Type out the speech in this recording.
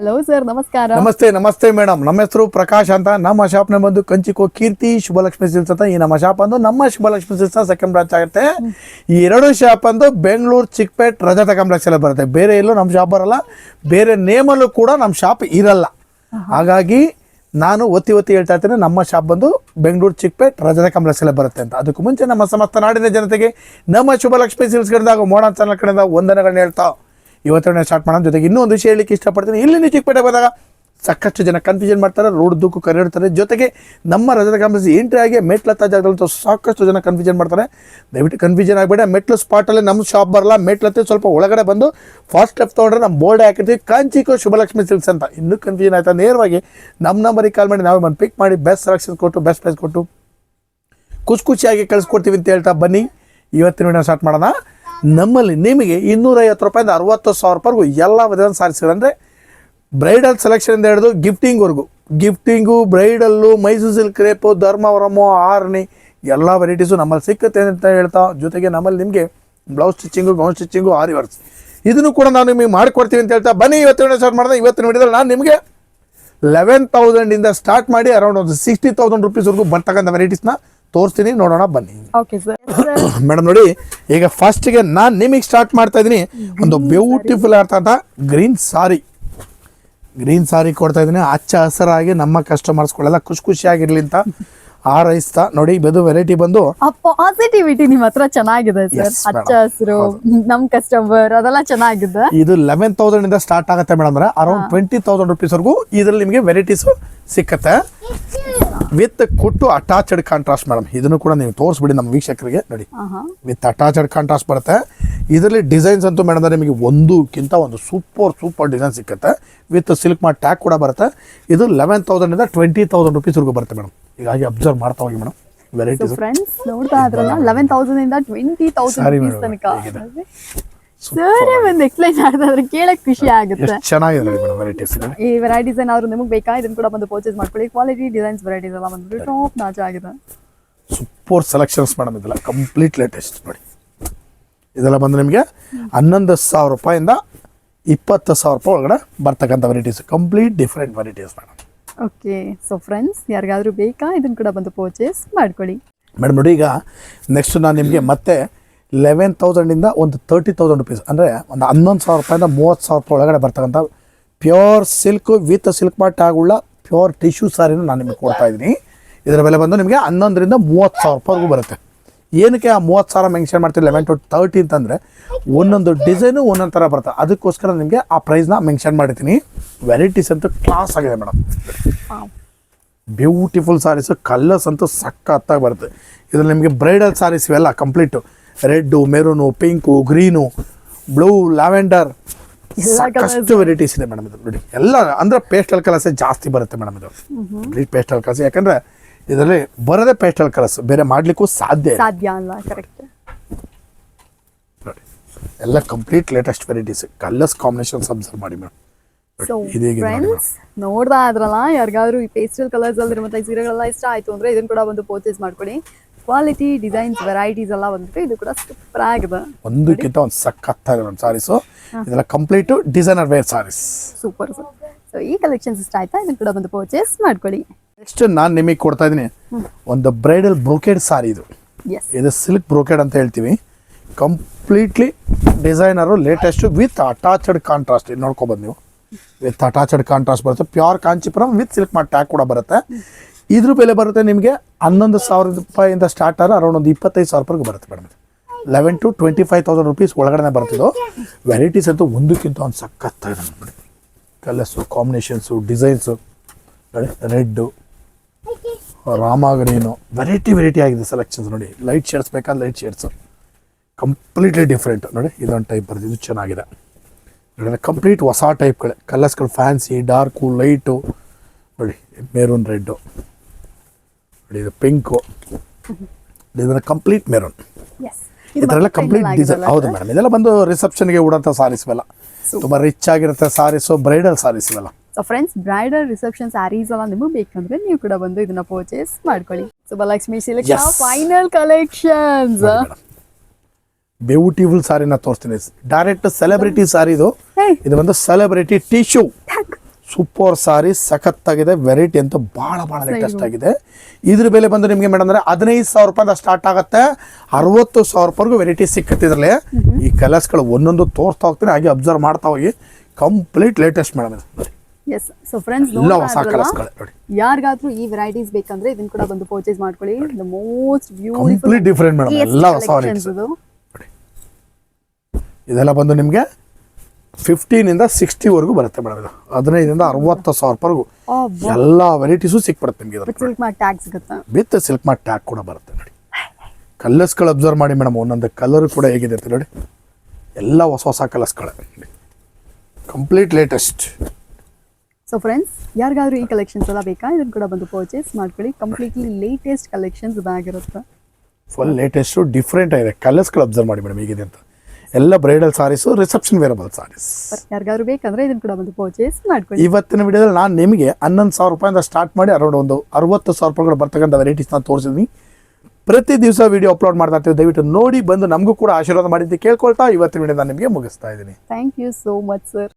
Hello sir ನಮಸ್ಕಾರ. ನಮಸ್ತೆ ನಮಸ್ತೆ ಮೇಡಮ್ ನಮ್ಮ ಹೆಸರು ಪ್ರಕಾಶ್ ಅಂತ. ನಮ್ಮ ಶಾಪ್ನ ಬಂದು ಕಂಚಿಕೋ ಕೀರ್ತಿ ಶುಭಲಕ್ಷ್ಮಿ ಸಿಲ್ಸ್ ಅಂತ ಈ ನಮ್ಮ ಶಾಪ್ ಅಂದು. ನಮ್ಮ ಶುಭಲಕ್ಷ್ಮಿ ಸಿಲ್ಸ್ ಸೆಕೆಂಡ್ ಬ್ರಾಂಚ್ ಆಗುತ್ತೆ. ಈ ಎರಡು ಶಾಪ್ ಅಂದು ಬೆಂಗಳೂರು ಚಿಕ್ಕಪೇಟ್ ರಜತ ಕಾಂಪ್ಲೆಕ್ಸ್ ಎಲ್ಲ ಬರುತ್ತೆ. ಬೇರೆ ಎಲ್ಲೂ ನಮ್ಮ ಶಾಪ್ ಬರಲ್ಲ. ಬೇರೆ ನೇಮಲ್ಲೂ ಕೂಡ ನಮ್ಮ ಶಾಪ್ ಇರಲ್ಲ. ಹಾಗಾಗಿ ನಾನು ಒತ್ತಿ ಒತ್ತಿ ಹೇಳ್ತಾ ಇರ್ತೇನೆ. ನಮ್ಮ ಶಾಪ್ ಬಂದು ಬೆಂಗಳೂರು ಚಿಕ್ಕಪೇಟ್ ರಜತ ಕಾಂಪ್ಲೆಕ್ಸ್ ಎಲ್ಲ ಬರುತ್ತೆ ಅಂತ. ಅದಕ್ಕೂ ಮುಂಚೆ ನಮ್ಮ ಸಮಸ್ತ ನಾಡಿನ ಜನತೆಗೆ ನಮ್ಮ ಶುಭಲಕ್ಷ್ಮಿ ಸಿಲ್ಸ್ ಕಡೆದಾಗ ಮೋಡ ಮೋಡನ್ ಚಾನಲ್ ಕಡೆಯಿಂದ ವಂದನೆಗಳನ್ನ ಹೇಳ್ತಾ ಇವತ್ತಿನ ಸ್ಟಾರ್ಟ್ ಮಾಡೋಣ. ಜೊತೆಗೆ ಇನ್ನೂ ಒಂದು ವಿಷಯ ಹೇಳಿಕ್ಕೆ ಇಷ್ಟಪಡ್ತೀನಿ. ಇಲ್ಲಿ ನೀವು ಚಿಕ್ಕಪೇಟೆ ಬಂದಾಗ ಸಾಕಷ್ಟು ಜನ ಕನ್ಫ್ಯೂಷನ್ ಮಾಡ್ತಾರೆ ರೋಡ್ ದುಕ್ಕು ಕರೆಯಿಡ್ತಾರೆ ಜೊತೆಗೆ ನಮ್ಮ ರಜದ ಕಂಪನಿ ಎಂಟ್ರಿ ಆಗಿ ಮೆಟ್ಲತ್ತ ಜಾಗದಲ್ಲಂತೂ ಸಾಕಷ್ಟು ಜನ ಕನ್ಫ್ಯೂಷನ್ ಮಾಡ್ತಾರೆ. ದಯವಿಟ್ಟು ಕನ್ಫ್ಯೂಷನ್ ಆಗಬೇಡ. ಮೆಟ್ಲು ಸ್ಪಾಟಲ್ಲಿ ನಮ್ಮ ಶಾಪ್ ಬರಲ್ಲ. ಮೆಟ್ಲತ್ತೆ ಸ್ವಲ್ಪ ಒಳಗಡೆ ಬಂದು ಫಾಸ್ಟ್ ಸ್ಟೆಪ್ ತೊಗೊಂಡ್ರೆ ನಮ್ಮ ಬೋರ್ಡ್ ಹಾಕಿರ್ತೀವಿ. ಕಾಂಚಿಕೋ ಶುಭಲಕ್ಷ್ಮಿ ಸಿಲ್ಕ್ಸ್ ಅಂತ. ಇನ್ನೂ ಕನ್ಫ್ಯೂಷನ್ ಆಯ್ತಾ? ನೇರವಾಗಿ ನಮ್ಮ ನಂಬರಿಗೆ ಕಾಲ್ ಮಾಡಿ. ನಾವೇ ಬಂದು ಪಿಕ್ ಮಾಡಿ ಬೆಸ್ಟ್ ಸೆಲೆಕ್ಷನ್ ಕೊಟ್ಟು ಬೆಸ್ಟ್ ಪ್ರೈಸ್ ಕೊಟ್ಟು, ಖುಷಿ ಖುಷಿಯಾಗಿ ಕಳಿಸ್ಕೊಡ್ತೀವಿ ಅಂತ ಹೇಳ್ತಾ ಬನ್ನಿ. ಇವತ್ತಿನ ವಿಡಿಯೋ ಸ್ಟಾರ್ಟ್ ಮಾಡೋಣ. ನಮ್ಮಲ್ಲಿ ನಿಮಗೆ ಇನ್ನೂರೈವತ್ತು ರೂಪಾಯಿಂದ ಅರವತ್ತು ಸಾವಿರ ರೂಪಾಯಿಗೂ ಎಲ್ಲ ವಿಧಾನ ಸಾರಿಸಿದ್ರೆ ಬ್ರೈಡಲ್ ಸೆಲೆಕ್ಷನ್ ಹಿಡಿದು ಗಿಫ್ಟಿಂಗ್ವರೆಗೂ gifting bridal, Mysore silk crepe Dharmavaram Arni ಎಲ್ಲ ವೆರೈಟೀಸು ನಮ್ಮಲ್ಲಿ ಸಿಕ್ಕುತ್ತೆ ಅಂತ ಹೇಳ್ತಾ ಜೊತೆಗೆ ನಮ್ಮಲ್ಲಿ ನಿಮಗೆ blouse stitching gown stitching aari works ಇದನ್ನು ಕೂಡ ನಾವು ನಿಮಗೆ ಮಾಡಿಕೊಡ್ತೀವಿ ಅಂತ ಹೇಳ್ತಾ ಬನ್ನಿ, ಇವತ್ತು ಸ್ಟಾರ್ಟ್ ಮಾಡಿದೆ ಇವತ್ತಿನ ವಿಡಿಯೋದಲ್ಲಿ ನಾನು ನಿಮಗೆ ಲೆವೆನ್ ತೌಸಂಡಿಂದ ಸ್ಟಾರ್ಟ್ ಮಾಡಿ ಅರೌಂಡ್ ಒಂದು ಸಿಕ್ಸ್ಟಿ ತೌಸಂಡ್ ರುಪೀಸ್ವರೆಗೂ ಬರ್ತಕ್ಕಂಥ ವೆರೈಟೀಸ್ನ ತೋರಿಸ್ತೀನಿ ನೋಡೋಣ ಬನ್ನಿ. ಮೇಡಮ್ ನೋಡಿ ಈಗ ಫಸ್ಟ್ಗೆ ನಾನು ನಿಮಗೆ ಸ್ಟಾರ್ಟ್ ಮಾಡ್ತಾ ಇದ್ದೀನಿ ಒಂದು ಬ್ಯೂಟಿಫುಲ್ ಆಗ್ತಂತ ಗ್ರೀನ್ ಸಾರಿ ಗ್ರೀನ್ ಸಾರಿ ಕೊಡ್ತಾ ಇದ್ದೀನಿ ಹಚ್ಚ ಹಸರಾಗಿ ನಮ್ಮ ಕಸ್ಟಮರ್ಸ್ಗಳೆಲ್ಲ ಖುಷಿ ಖುಷಿಯಾಗಿರ್ಲಿ ಅಂತ ಆರೈಸ್ತಾ ನೋಡಿ ಇದು ವೆರೈಟಿ ಬಂದು. ಪಾಸಿಟಿವಿಟಿ ನಿಮ್ಮ ಹತ್ರ ಚೆನ್ನಾಗಿದೆ ಸರ್. ಹಚ್ಚ ಹಸಿರು ನಮ್ ಕಸ್ಟಮರ್ ಅದೆಲ್ಲ ಚೆನ್ನಾಗಿದೆ. ಇದು ಲೆವೆನ್ ತೌಸಂಡ್ ಇಂದ ಸ್ಟಾರ್ಟ್ ಆಗುತ್ತೆ ಮೇಡಮ್ ಅರೌಂಡ್ ಟ್ವೆಂಟಿ ತೌಸಂಡ್ ರುಪೀಸ್ವರೆಗೂ ಇದರಲ್ಲಿ ನಿಮಗೆ ವೆರೈಟೀಸ್ ಸಿಕ್ಕತ್ತೆ. ವಿತ್ ಕೊಟ್ಟು ಅಟ್ಯಾಚ್ಡ್ ಕಾಂಟ್ರಾಸ್ಟ್ ಮೇಡಮ್ ಇದನ್ನು ಕೂಡ ನೀವು ತೋರಿಸ್ಬಿಡಿ ನಮ್ಮ ವೀಕ್ಷಕರಿಗೆ ನೋಡಿ. ವಿತ್ ಅಟ್ಯಾಚ್ಡ್ ಕಾಂಟ್ರಾಸ್ಟ್ ಬರುತ್ತೆ. ಇದರಲ್ಲಿ ಡಿಸೈನ್ಸ್ ಅಂತೂ ಮೇಡಮ್ ನಿಮಗೆ ಒಂದಕ್ಕಿಂತ ಒಂದು ಸೂಪರ್ ಸೂಪರ್ ಡಿಸೈನ್ ಸಿಕ್ಕತ್ತೆ. ವಿತ್ ಸಿಲ್ಕ್ ಮಾಡಿ ಟ್ಯಾಗ್ ಕೂಡ ಬರುತ್ತೆ. ಇದು ಲೆವೆನ್ ತೌಸಂಡಿಂದ ಟ್ವೆಂಟಿ ತೌಸಂಡ್ ರುಪೀಸ್ವರೆಗೂ ಬರುತ್ತೆ ಮೇಡಮ್. ಹೀಗಾಗಿ ಅಬ್ಸರ್ವ್ ಮಾಡ್ತಾ ಹೋಗಿ ಮೇಡಮ್. ವೆರೈಟಿ ವೆರೈಟೀಸ್ ಫ್ರೆಂಡ್ಸ್ ನೋಡ್ತಾ ಇದ್ರಲ್ಲ ಲೆವೆನ್ ತೌಸಂಡ್ ಇಂದ ಟ್ವೆಂಟಿ ತೌಸಂಡ್ ತನಕ? ಸರ್ ಒಂದು ಎಕ್ಸ್ಪ್ಲೈನ್ ಮಾಡಿದ್ರೆ ಕೇಳಕ್ ಖುಷಿ ಆಗುತ್ತೆ. ಚೆನ್ನಾಗಿದೆ ಮೇಡಮ್ ವೆರೈಟೀಸ್ ಈ ವೆರೈಟೀಸ್ ಏನಾದ್ರು ನಿಮಗೆ ಬೇಕಾ? ಇದನ್ನ ಕೂಡ ಬಂದು ಪರ್ಚೇಸ್ ಮಾಡ್ಕೊಳ್ಳಿ. ಕ್ವಾಲಿಟಿ ಡಿಸೈನ್ಸ್ ವೆರೈಟೀಸ್ ಎಲ್ಲ ಬಂದ್ಬಿಟ್ಟು ಟಾಪ್ ನಾಚ್ ಆಗಿದೆ. ಸೂಪರ್ ಸೆಲೆಕ್ಷನ್ಸ್ ಮೇಡಮ್ ಇದೆಲ್ಲ. ಕಂಪ್ಲೀಟ್ ಲೇಟೆಸ್ಟ್ ನೋಡಿ. ಇದೆಲ್ಲ ಬಂದು ನಿಮಗೆ ಹನ್ನೊಂದು ಸಾವಿರ ರೂಪಾಯಿಂದ ಇಪ್ಪತ್ತು ಸಾವಿರ ರೂಪಾಯಿ ಒಳಗಡೆ ಬರ್ತಕ್ಕಂಥ varieties complete different varieties madam okay so friends ಯಾರಿಗಾದ್ರೂ ಬೇಕಾ? ಇದನ್ನು ಕೂಡ ಬಂದು ಪರ್ಚೇಸ್ ಮಾಡ್ಕೊಳ್ಳಿ. ಮೇಡಮ್ ನೋಡಿ ಈಗ ನೆಕ್ಸ್ಟ್ ನಾನು ನಿಮಗೆ ಮತ್ತೆ ಲೆವೆನ್ ತೌಸಂಡಿಂದ ಒಂದು ತರ್ಟಿ ತೌಸಂಡ್ ರುಪೀಸ್ ಅಂದರೆ ಒಂದು ಹನ್ನೊಂದು ಸಾವಿರ ರೂಪಾಯಿಂದ ಮೂವತ್ತು ಸಾವಿರ ರೂಪಾಯಿ ಒಳಗಡೆ ಬರ್ತಕ್ಕಂಥ ಪ್ಯೂರ್ ಸಿಲ್ಕ್ ವಿತ್ ಸಿಲ್ಕ್ ಪಾಟ್ ಆಗುಳ್ಳ ಪ್ಯೂರ್ ಟಿಶ್ಯೂ ಸಾರಿನ ನಾನು ನಿಮಗೆ ಕೊಡ್ತಾ ಇದ್ದೀನಿ. ಇದರ ಬೆಲೆ ಬಂದು ನಿಮಗೆ ಹನ್ನೊಂದರಿಂದ ಮೂವತ್ತು ಸಾವಿರ ರೂಪಾಯಿಗೂ ಬರುತ್ತೆ. ಏನಕ್ಕೆ ಆ ಮೂವತ್ತು ಸಾವಿರ ಮೆನ್ಷನ್ ಮಾಡ್ತೀವಿ ಲೆವೆನ್ ಟು ತರ್ಟಿ ಅಂತಂದರೆ ಒಂದೊಂದು ಡಿಸೈನು ಒಂದೊಂದು ಥರ ಬರುತ್ತೆ. ಅದಕ್ಕೋಸ್ಕರ ನಿಮಗೆ ಆ ಪ್ರೈಸ್ನ ಮೆನ್ಷನ್ ಮಾಡಿದ್ದೀನಿ. ವೆರೈಟೀಸ್ ಅಂತೂ ಕ್ಲಾಸ್ ಆಗಿದೆ ಮೇಡಮ್ ಬ್ಯೂಟಿಫುಲ್ ಸಾರೀಸು ಕಲ್ಲರ್ಸ್ ಅಂತೂ ಸಖತ್ತಾಗಿ ಬರುತ್ತೆ. ಇದ್ರಲ್ಲಿ ನಿಮಗೆ ಬ್ರೈಡಲ್ ಸಾರೀಸ್ ಇವೆಲ್ಲ complete red maroon pink green blue lavender. ಸಾಕಷ್ಟು ವೆರೈಟೀಸ್ ಇದೆ ಮೇಡಮ್ ಇದು. ನೋಡಿ ಎಲ್ಲ ಅಂದರೆ ಪೇಸ್ಟಲ್ ಕಲರ್ಸೇ ಜಾಸ್ತಿ ಬರುತ್ತೆ ಮೇಡಮ್ ಇದು. ಕಂಪ್ಲೀಟ್ ಪೇಸ್ಟಲ್ ಕಲರ್ಸ್ ಯಾಕಂದರೆ ಇದರಲ್ಲಿ ಬರೋದೇ ಪೇಸ್ಟಲ್ ಕಲರ್ಸ್ ಬೇರೆ ಮಾಡಲಿಕ್ಕೂ ಸಾಧ್ಯ ಸಾಧ್ಯ ಅಲ್ಲ ಕರೆಕ್ಟ್ ನೋಡಿ ಎಲ್ಲ complete latest varieties colours combinations observe ಮಾಡಿ ಮೇಡಮ್ ಸೊ ಅದ್ರಲ್ಲ ಫ್ರೆಂಡ್ಸ್ ನೋಡ್ತಾ ಇದ್ರಲ್ಲ ಯಾರಿಗಾದ್ರೂ ಈ ಪೇಸ್ಟಲ್ ಕಲರ್ಸ್ ಅಲ್ಲಿ ಮತ್ತೆ ಸೀರೆಗಳೆಲ್ಲ ಇಷ್ಟ ಆಯ್ತು ಅಂದ್ರೆ ಇದನ್ನ ಕೂಡ ಒಂದು ಪರ್ಚೇಸ್ ಮಾಡ್ಕೊಳ್ಳಿ ಕ್ವಾಲಿಟಿ ಡಿಸೈನ್ಸ್ ವೆರೈಟೀಸ್ ಎಲ್ಲ ಬಂದ್ಬಿಟ್ಟು ಇದು ಕೂಡ ಸೂಪರ್ ಆಗಿದೆ. ಒಂದಕ್ಕಿಂತ ಒಂದು ಸಖತ್ತಾಗಿದೆ ಮೇಡಮ್ ಸಾರೀಸು ಇದೆಲ್ಲ complete designer wear saris super sir so ಈ ಕಲೆಕ್ಷನ್ಸ್ ಇಷ್ಟ ಆಯ್ತಾ? ಇದನ್ನು ಕೂಡ ಬಂದು ಪರ್ಚೇಸ್ ಮಾಡ್ಕೊಳ್ಳಿ. ನೆಕ್ಸ್ಟ್ ನಾನು ನಿಮಗೆ ಕೊಡ್ತಾ ಇದ್ದೀನಿ. ಒಂದು ಬ್ರೈಡಲ್ ಬ್ರೋಕೆಡ್ ಸಾರಿ ಇದು. ಇದು ಸಿಲ್ಕ್ ಬ್ರೋಕೆಡ್ ಅಂತ ಹೇಳ್ತೀವಿ. Completely designer latest with attached contrast ನೋಡ್ಕೊಬೋದು ನೀವು. ವಿತ್ ಅಟ್ಯಾಚಡ್ ಕಾಂಟ್ರಾಸ್ಟ್ ಬರುತ್ತೆ. ಪ್ಯೂರ್ ಕಾಂಚಿಪುರಂ ವಿತ್ ಸಿಲ್ಕ್ ಮಾಡಿ ಟ್ಯಾಗ್ ಕೂಡ ಬರುತ್ತೆ. ಇದ್ರ ಬೆಲೆ ಬರುತ್ತೆ ನಿಮಗೆ ಹನ್ನೊಂದು ಸಾವಿರ ರೂಪಾಯಿಂದ ಸ್ಟಾರ್ಟ್ ಆದರೆ ಅರೌಂಡ್ ಒಂದು ಇಪ್ಪತ್ತೈದು ಸಾವಿರ ರೂಪಾಯಿಗೆ ಬರುತ್ತೆ madam eleven to twenty five thousand rupees ಒಳಗಡೆ ಬರ್ತಿದ್ದು ವೆರೈಟೀಸ್ ಅಂತೂ ಒಂದಕ್ಕಿಂತ ಒಂದು ಸಖತ್ತಾಗಿದೆ ನೋಡಿ colours combinations designs red Rama green variety variety ಆಗಿದೆ ಸೆಲೆಕ್ಷನ್ಸ್ ನೋಡಿ. ಲೈಟ್ ಶೇಡ್ಸ್ ಬೇಕಾದ್ರೆ ಲೈಟ್ ಶೇಡ್ಸು ಕಂಪ್ಲೀಟ್ಲಿ ಡಿಫ್ರೆಂಟ್ ನೋಡಿ, ಇದೊಂದು ಟೈಪ್ ಬರುತ್ತೆ ಇದು ಚೆನ್ನಾಗಿದೆ. ನೋಡಿ ಕಂಪ್ಲೀಟ್ ಹೊಸ ಟೈಪ್ಗಳೇ ಕಲರ್ಸ್ಗಳು ಫ್ಯಾನ್ಸಿ ಡಾರ್ಕು ಲೈಟು ನೋಡಿ ಮೆರೂನ್ ರೆಡ್ಡು ಇದು ಪಿಂಕು. ಇದನ್ನ ಕಂಪ್ಲೀಟ್ ಮೆರೂನ್. ಎಸ್ ಇದರೆಲ್ಲ ಕಂಪ್ಲೀಟ್ ಡಿಸೈನ್ ಹೌದು ಮೇಡಮ್ ಇದೆಲ್ಲ ಬಂದು ರಿಸೆಪ್ಷನ್ಗೆ ಉಡೋಂಥ ಸಾರೀಸ್ ಇವೆಲ್ಲ. ತುಂಬ ರಿಚ್ ಆಗಿರುತ್ತೆ ಸಾರೀಸು ಬ್ರೈಡಲ್ ಸಾರೀಸ್ ಇವೆಲ್ಲ. So friends bridal reception saris ಎಲ್ಲ ನಿಮಗೆ ಬೇಕಂದ್ರೆ ನೀವು ಕೂಡ ಬಂದು ಇದನ್ನ ಪರ್ಚೇಸ್ ಮಾಡ್ಕೊಳ್ಳಿ. Subbalakshmi selection. Final collections beautiful ಸಾರಿನ ತೋರಿಸ್ತೀನಿ. ಡೈರೆಕ್ಟ್ ಸೆಲೆಬ್ರಿಟಿ ಸಾರಿ ಇದು. ಇದು ಒಂದು ಸೆಲೆಬ್ರಿಟಿ ಟಿಶ್ಯೂ ಸೂಪರ್ ಸಾರಿ ಸಖತ್ತಾಗಿದೆ ವೆರೈಟಿ ಅಂತೂ ಭಾಳ ಭಾಳ ಲೇಟೆಸ್ಟ್ ಆಗಿದೆ ಇದ್ರ ಬೆಲೆ ಬಂದು ನಿಮಗೆ ಮೇಡಮ್ ಅಂದ್ರೆ ಹದಿನೈದು ಸಾವಿರ ರೂಪಾಯಿಂದ ಸ್ಟಾರ್ಟ್ ಆಗುತ್ತೆ. ಅರವತ್ತು ಸಾವಿರ ರೂಪಾಯಿಗೂ ವೆರೈಟಿ ಸಿಕ್ಕತ್ತೆ ಇದರಲ್ಲಿ. ಈ ಕಲರ್ಸ್ಗಳು ಒಂದೊಂದು ತೋರ್ತಾ ಹೋಗ್ತೀನಿ ಹಾಗೆ ಅಬ್ಸರ್ವ್ ಮಾಡ್ತಾ ಹೋಗಿ. Complete latest madam yes so friends ಯಾರಿಗಾದ್ರೂ ಈ ವೆರೈಟೀಸ್ ಬೇಕಂದ್ರೆ ಇದನ್ನ ಕೂಡ ಬಂದು ಪರ್ಚೇಸ್ ಮಾಡ್ಕೊಳ್ಳಿ. The most beautiful different madam ಎಲ್ಲ ಹೊಸ ಇದೆಲ್ಲ ಬಂದು ನಿಮಗೆ ಫಿಫ್ಟೀನಿಂದ ಸಿಕ್ಸ್ಟಿವರೆಗೂ ಬರುತ್ತೆ ಮೇಡಮ್ ಇದು. ಹದಿನೈದರಿಂದ ಅರವತ್ತು ಸಾವಿರ ರೂಪಾಯಿವರೆಗೂ. ಎಲ್ಲ ವೆರೈಟೀಸು ಸಿಕ್ಬಿಡುತ್ತೆ ನಿಮಗೆ ವಿತ್ ಸಿಲ್ಕ್ ಮಾರ್ಟ್ ಟ್ಯಾಗ್ ಕೂಡ ಬರುತ್ತೆ ನೋಡಿ. ಕಲರ್ಸ್ಗಳು ಅಬ್ಸರ್ವ್ ಮಾಡಿ ಮೇಡಮ್ ಒಂದೊಂದು ಕಲರ್ ಕೂಡ ಹೇಗಿದೆ ಅಂತ ನೋಡಿ. ಎಲ್ಲ ಹೊಸ ಹೊಸ ಕಲರ್ಸ್ಗಳು ಕಂಪ್ಲೀಟ್ ಲೇಟೆಸ್ಟ್ ಸೊ ಫ್ರೆಂಡ್ಸ್ ಯಾರಿಗಾದ್ರೂ ಈ ಕಲೆಕ್ಷನ್ಸ್ ಎಲ್ಲ ಬೇಕಾ? ಇದನ್ನು ಕೂಡ ಬಂದು ಪರ್ಚೇಸ್ ಮಾಡ್ಕೊಳ್ಳಿ. ಕಂಪ್ಲೀಟ್ಲಿ ಲೇಟೆಸ್ಟ್ ಕಲೆಕ್ಷನ್ಸ್ ಇದಾಗಿರುತ್ತೆ. ಫುಲ್ ಲೇಟೆಸ್ಟು ಡಿಫ್ರೆಂಟ್ ಆಗಿದೆ. ಕಲರ್ಸ್ಗಳು ಅಬ್ಸರ್ವ್ ಮಾಡಿ ಮೇಡಮ್ ಹೇಗಿದೆ ಅಂತ. ಎಲ್ಲ bridal saris reception wearable saris ಯಾರಿಗಾದ್ರು ಬೇಕಂದ್ರೆ ಇದನ್ನ ಕೂಡ ಬಂದು ಪರ್ಚೇಸ್ ಮಾಡ್ಕೊಳ್ಳಿ. ಇವತ್ತಿನ ವಿಡಿಯೋದಲ್ಲಿ ನಾನು ನಿಮಗೆ ಹನ್ನೊಂದು ಸಾವಿರ ರೂಪಾಯಿಂದ ಸ್ಟಾರ್ಟ್ ಮಾಡಿ ಅರೌಂಡ್ ಒಂದು ಅರವತ್ತು ಸಾವಿರ ರೂಪಾಯಿಗಳು ಬರ್ತಕ್ಕಂಥ ನಾನು ತೋರಿಸಿದ್ದೀನಿ ಪ್ರತಿ ದಿವಸ ವಿಡಿಯೋ ಅಪ್ಲೋಡ್ ಮಾಡ್ತಾ ಇರ್ತೀವಿ ದಯವಿಟ್ಟು ನೋಡಿ ಬಂದು ನಮಗೂ ಕೂಡ ಆಶೀರ್ವಾದ ಮಾಡಿದ್ದು ಕೇಳ್ಕೊಳ್ತಾ ಇವತ್ತಿನ ವಿಡಿಯೋ ನಾನು ನಿಮಗೆ ಮುಗಿಸ್ತಾ ಇದ್ದೀನಿ. Thank you so much sir